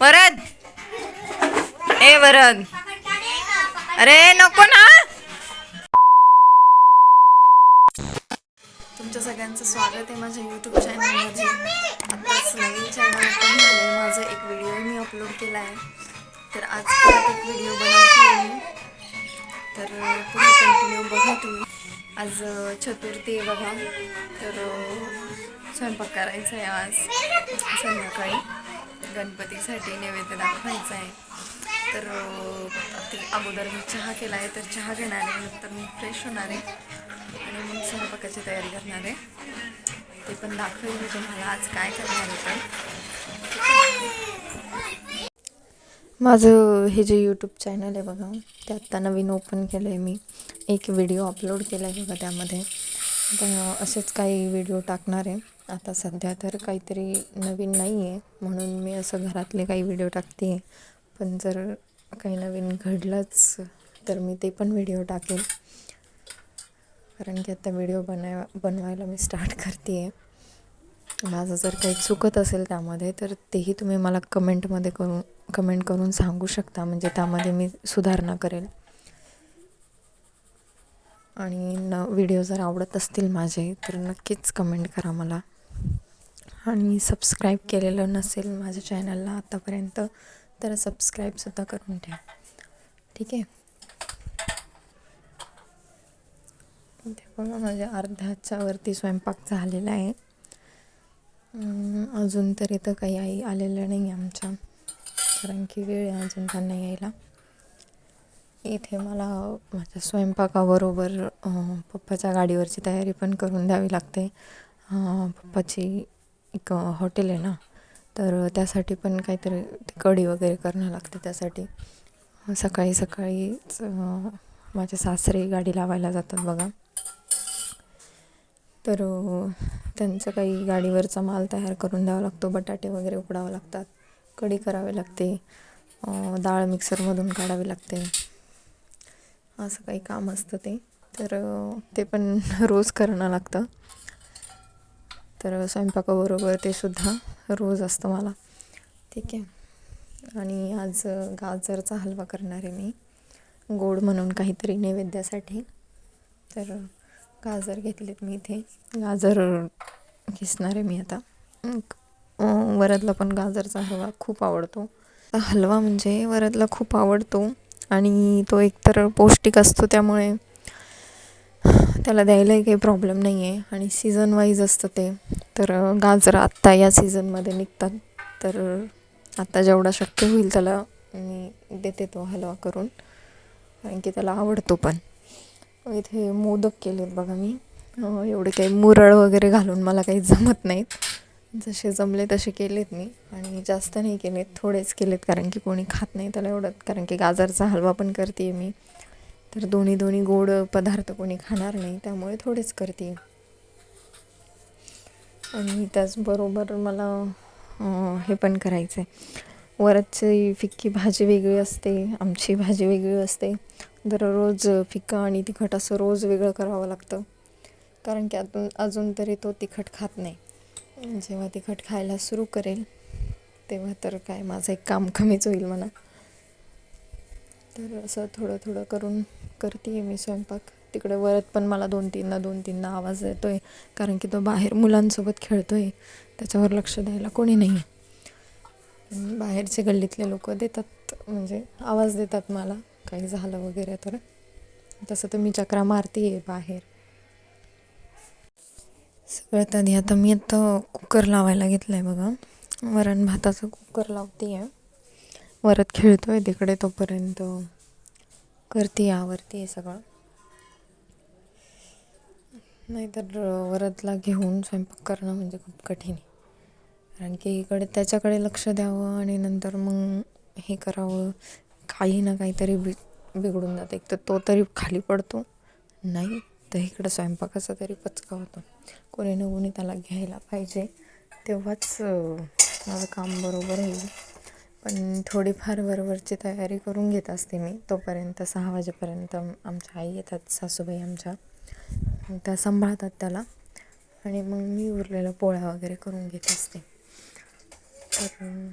वरद. ए वरद. अरे नको ना. तुमच्या सगळ्यांचं स्वागत आहे माझ्या यूट्यूब चॅनलमध्ये आत्ताच नवीन चॅनल ओपन झालं आहे माझा एक व्हिडिओ मी अपलोड केला आहे. तर आज परत एक व्हिडिओ बनवते मी. तर तुम्ही कंटिन्यू बघा तुम्ही. आज चतुर्थी आहे बघा. तर स्वयंपाक करायचा आहे आज. संध्याकाळी. गणपतीसाठी नैवेद्य दाखवायचा आहे. तर ते अगोदर मी चहा केला आहे तर चहा घेणार आहे नंतर मी फ्रेश होणार आहे आणि मग स्वयंपाकाची तयारी करणार आहे. ते पण दाखवेल मी तुम्हाला आज काय करणार आहे तर माझं हे जे यूट्यूब चॅनल आहे बघा ते आत्ता नवीन ओपन केलं आहे मी. एक व्हिडिओ अपलोड केला आहे बघा त्यामध्ये. तर असेच काही व्हिडिओ टाकणार आहे. आता सध्या तर काहीतरी नवीन नाही आहे म्हणून मी असं घरातले काही व्हिडिओ टाकते. आहे पण जर काही नवीन घडलंच तर मी ते पण व्हिडिओ टाकेल. कारण की आता व्हिडिओ बनाय बनवायला मी स्टार्ट करते. आहे माझं जर काही चुकत असेल त्यामध्ये तर तेही तुम्ही मला कमेंटमध्ये करून कमेंट करून सांगू शकता. म्हणजे त्यामध्ये मी सुधारणा करेल. आणि न व्हिडिओ जर आवडत असतील माझे तर नक्कीच कमेंट करा मला. आणि सबस्क्राईब केलेलं नसेल माझ्या चॅनलला आतापर्यंत तर सबस्क्राईबसुद्धा करून ठेवा. ठीक आहे? ते बघा माझ्या अर्ध्याच्या वरती स्वयंपाक झालेला आहे. अजून तरी तर काही आई आलेलं नाही आमच्या कारण की वेळ आहे अजून त्यांना यायला. इथे मला माझ्या स्वयंपाकाबरोबर पप्पाच्या गाडीवरची तयारी पण करून द्यावी लागते. पप्पाची एक हॉटेल आहे ना तर त्यासाठी पण काहीतरी कढी वगैरे करणं लागते त्यासाठी. सकाळी सकाळीच माझ्या माझे सासरे गाडी लावायला जातात बघा. तर त्यांचं काही गाडीवरचा माल तयार करून द्यावा लागतो बटाटे वगैरे उकडावं लागतात कढी करावी लागते डाळ मिक्सरमधून काढावी लागते. असं काही काम असतं ते. तर ते पण रोज करणं लागतं. तर स्वयंपाकाबरोबर ते सुद्धा रोज असतं मला. ठीक आहे. आणि आज गाजरचा हलवा करणार आहे मी. गोड म्हणून काहीतरी नैवेद्यासाठी. तर गाजर घेतलेत मी इथे. गाजर किसणार आहे मी आता. वरदला पण गाजरचा हलवा खूप आवडतो. हलवा म्हणजे वरदला खूप आवडतो. आणि तो एकतर पौष्टिक असतो त्यामुळे त्याला द्यायलाही काही प्रॉब्लेम नाही आहे आणि सीझन वाईज असतं ते. तर गाजर आत्ता या सीझनमध्ये निघतात. तर आत्ता जेवढा शक्य होईल त्याला मी देते तो हलवा करून. कारण की त्याला आवडतो पण. इथे मोदक केलेत बघा मी. एवढे काही मुरळ वगैरे घालून मला काही जमत नाहीत. जसे जमले तसे केलेत मी. आणि जास्त नाही केलेत. थोडेच केलेत कारण की कोणी खात नाही त्याला एवढं. कारण की गाजरचा हलवा पण करते मी. तर दोन्ही दोन्ही गोड पदार्थ कोणी खाणार नाही त्यामुळे थोडेच करते. आणि त्याचबरोबर मला हे पण करायचं आहे वरची फिक्की भाजी वेगळी असते आमची भाजी वेगळी असते. दररोज फिक्का आणि तिखट असं रोज वेगळं करावं लागतं. कारण की अजून अजून तरी तो तिखट खात नाही. जेव्हा तिखट खायला सुरू करेल तेव्हा तर काय माझं एक काम कमीच होईल म्हणा. तर असं थोडं थोडं करून करते आहे मी स्वयंपाक. तिकडे वरत पण मला दोन तीनदा दोन तीनदा आवाज येतो आहे कारण की तो बाहेर मुलांसोबत खेळतो आहे त्याच्यावर लक्ष द्यायला कोणी नाही आहे बाहेरचे गल्लीतले लोक देतात. म्हणजे आवाज देतात मला. काही झालं वगैरे तर. तसं तर मी चक्रा मारते आहे बाहेर. सगळ्यात आधी आता मी आता कुकर लावायला घेतलं आहे बघा. वरण भाताचं कुकर लावते आहे वरत खेळतो आहे तिकडे तोपर्यंत. करते आवरते आहे सगळं. नाहीतर वरदला घेऊन स्वयंपाक करणं म्हणजे खूप कठीण आहे. कारण की इकडे त्याच्याकडे लक्ष द्यावं आणि नंतर मग हे करावं. काही ना काहीतरी बि बिघडून जातं. एक तर तो तरी खाली पडतो. नाही तर इकडं स्वयंपाकाचा तरी पचका होतो. कोणी ना कोणी त्याला घ्यायला पाहिजे. तेव्हाच माझं काम बरोबर होईल. पण थोडीफार वरवरची तयारी करून घेत असते मी. तोपर्यंत सहा वाजेपर्यंत आमच्या आई येतात सासूबाई आमच्या. त्या सांभाळतात त्याला. आणि मग मी उरलेला पोळ्या वगैरे करून घेत असते. तर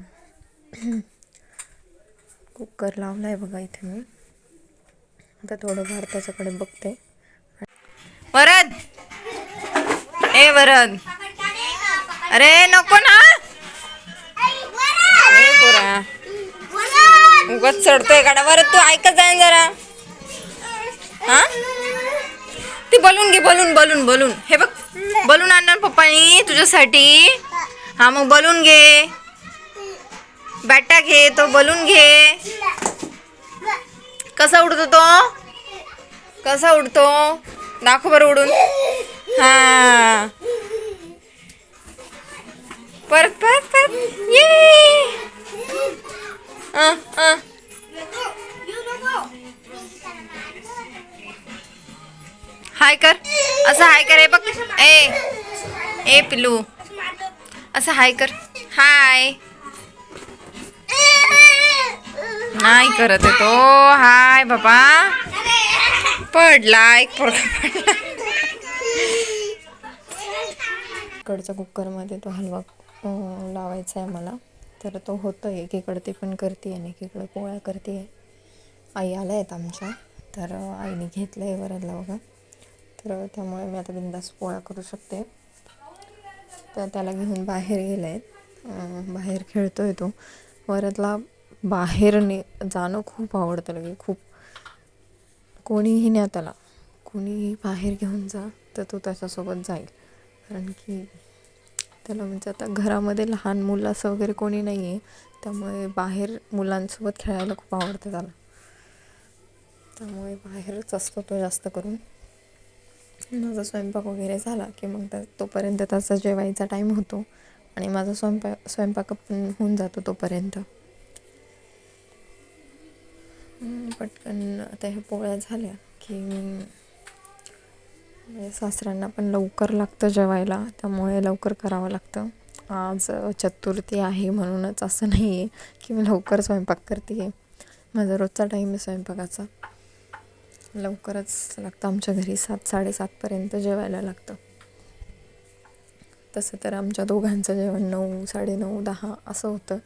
कुकर लावला आहे बघा इथे मी. आता थोडं भारताच्याकडे बघते. वरद! ए वरद! अरे नको ना! उगाच चढतोय गाडा. बरं तू ऐकत जाय जरा. हा? ती बलून घे बलून बलून बलून. हे बघ बलून आणणार पप्पानी तुझ्यासाठी. हा मग बलून घे. बॅटा घे तो बलून घे. कसा उडतो तो? कसा उडतो? दाखव बरं उडून. हा. परत परत परत. ए पिलू. असं हाय कर. हाय. नाही करत आहे तो. हाय बाबा. पडला एक पोरगा पडला. इकडच्या कुकरमध्ये तो हलवा लावायचा आहे मला. तर तो होतो एकीकडे ते पण करते आणि एकीकडे पोळ्या करते आई आल्या आहेत आमच्या. तर आईने घेतलं आहे वरदला बघा. तर त्यामुळे मी आता बिंदास पोळ्या करू शकते. तर त्याला घेऊन बाहेर गेले आहेत बाहेर खेळतो आहे तो. वरातला बाहेर ने जाणं खूप आवडतं लगे खूप. कोणीही न्या त्याला. कोणीही बाहेर घेऊन जा तर तो त्याच्यासोबत जाईल. कारण की त्याला म्हणजे आता घरामध्ये लहान मुलं असं वगैरे कोणी नाही आहे त्यामुळे बाहेर मुलांसोबत खेळायला खूप आवडतं त्याला. त्यामुळे बाहेरच असतो तो जास्त करून. माझा स्वयंपाक वगैरे झाला की मग त्या तोपर्यंत त्याचा जेवायचा टाईम होतो आणि माझा स्वयंपाक स्वयंपाक पण होऊन जातो तोपर्यंत. पटकन आता ह्या पोळ्या झाल्या की मी सासऱ्यांना पण लवकर लागतं जेवायला त्यामुळे लवकर करावं लागतं. आज चतुर्थी आहे म्हणूनच असं नाही आहे की मी लवकर स्वयंपाक करते आहे माझा रोजचा टाईम आहे स्वयंपाकाचा. लवकरच लागतं. आमच्या घरी सात साडेसातपर्यंत जेवायला लागतं. तसं तर आमच्या दोघांचं जेवण नऊ साडेनऊ दहा असं होतं.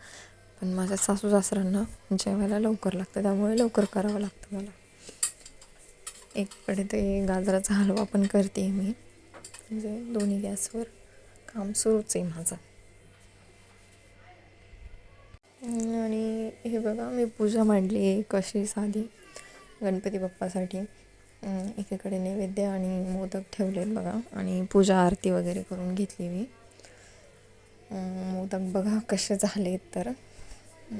पण माझ्या सासू सासऱ्यांना जेवायला लवकर लागतं. त्यामुळे लवकर करावं लागतं मला. एककडे ते गाजराचा हलवा पण करते मी. म्हणजे दोन्ही गॅसवर काम सुरूच आहे माझं. आणि हे बघा मी पूजा मांडली आहे कशी साधी. गणपती बाप्पासाठी एकीकडे नैवेद्य आणि मोदक ठेवलेत बघा. आणि पूजा आरती वगैरे करून घेतली मी. मोदक बघा कसे झाले तर. जे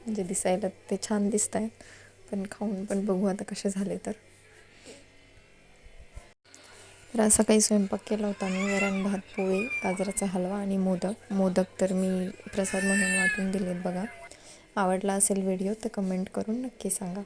म्हणजे दिसायला ते छान दिसत आहेत पण खाऊन पण बघू आता कसे झाले तर. तर असा काही स्वयंपाक केला होता मी वरण भात पोळी गाजराचा हलवा आणि मोदक. मोदक तर मी प्रसाद म्हणून वाटून दिलेत बघा. आवडला असेल व्हिडिओ तर कमेंट करून नक्की सांगा.